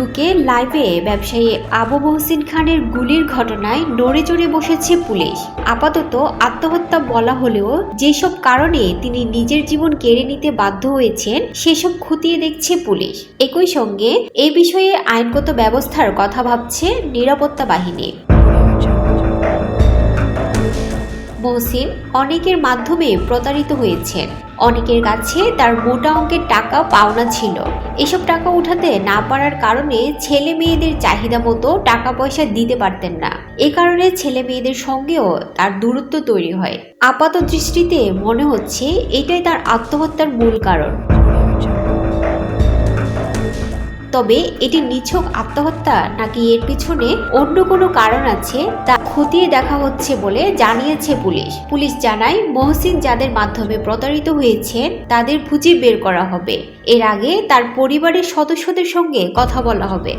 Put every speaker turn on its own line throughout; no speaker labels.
ফেসবুকে লাইভে ব্যবসায়ী আবু মহসিন খানের গুলির ঘটনায় নড়ে চড়ে বসেছে পুলিশ। আপাতত আত্মহত্যা বলা হলেও যেসব কারণে তিনি নিজের জীবন কেড়ে নিতে বাধ্য হয়েছেন, সেসব খতিয়ে দেখছে পুলিশ। একই সঙ্গে এ বিষয়ে আইনগত ব্যবস্থার কথা ভাবছে নিরাপত্তা বাহিনী। মহসিন অনেকের মাধ্যমে প্রতারিত হয়েছেন। অনেকের কাছে তার মোটা অঙ্কের টাকা পাওনা ছিল। এসব টাকা উঠাতে না পারার কারণে ছেলে মেয়েদের চাহিদা মতো টাকা পয়সা দিতে পারতেন না। এ কারণে ছেলে মেয়েদের সঙ্গেও তার দূরত্ব তৈরি হয়। আপাত দৃষ্টিতে মনে হচ্ছে এটাই তার আত্মহত্যার মূল কারণ। তবে এটি নিছক আত্মহত্যা নাকি এর পিছনে অন্য কোনো কারণ আছে তা খতিয়ে দেখা হচ্ছে বলে জানিয়েছে পুলিশ। পুলিশ জানায়, মহসিন যাদের মাধ্যমে প্রতারিত হয়েছে তাদের খুঁজে বের করা হবে। এর আগে তার পরিবারের সদস্যদের সঙ্গে কথা বলা হবে।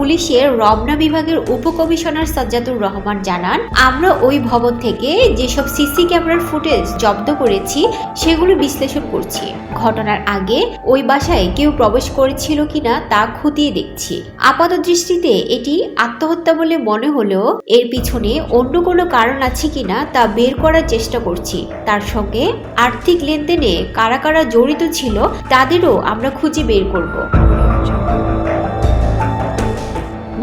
পুলিশের রমনা বিভাগের উপকমিশনার সাজ্জাদুর রহমান জানান, আমরা ওই ভবন থেকে যেসব সিসি ক্যামেরার ফুটেজ জব্দ করেছি, সেগুলো বিশ্লেষণ করছি। ঘটনার আগে ওই বাসায় কেউ প্রবেশ করেছিল কিনা তা খতিয়ে দেখছি। আপাত দৃষ্টিতে এটি আত্মহত্যা বলে মনে হলেও এর পিছনে অন্য কোনো কারণ আছে কিনা তা বের করার চেষ্টা করছি। তার সঙ্গে আর্থিক লেনদেনে কারা কারা জড়িত ছিল, তাদেরও আমরা খুঁজে বের করব।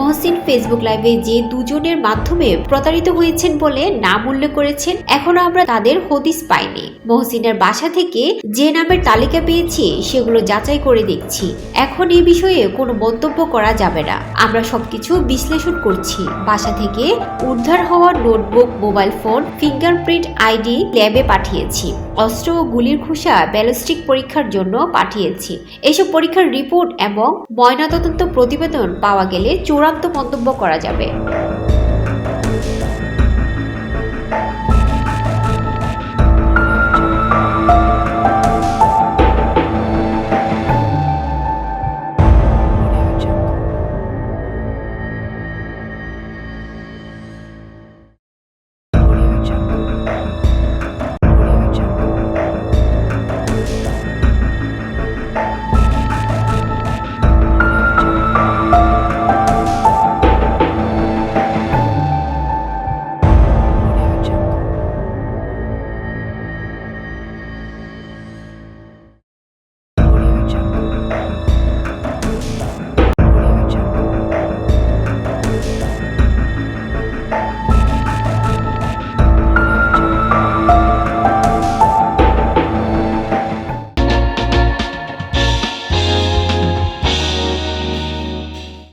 মহসিন ফেসবুক লাইভে যে দুজনের মাধ্যমে প্রতারিত হয়েছেন বলে নাম উল্লেখ করেছেন, এখনও আমরা তাদের হদিস পাইনি। মহসিনের বাসা থেকে যে নামের তালিকা পেয়েছি, সেগুলো যাচাই করে দেখছি। এখন এ বিষয়ে কোনো মন্তব্য করা যাবে না। আমরা সবকিছু বিশ্লেষণ করছি। বাসা থেকে উদ্ধার হওয়া notebook, mobile phone, fingerprint ID ল্যাবে পাঠিয়েছি। অস্ত্র ও গুলির খোসা ব্যালিস্টিক পরীক্ষার জন্য পাঠিয়েছি। এসব পরীক্ষার রিপোর্ট এবং ময়নাতদন্ত প্রতিবেদন পাওয়া গেলে চূড়ান্ত মন্তব্য করা যাবে।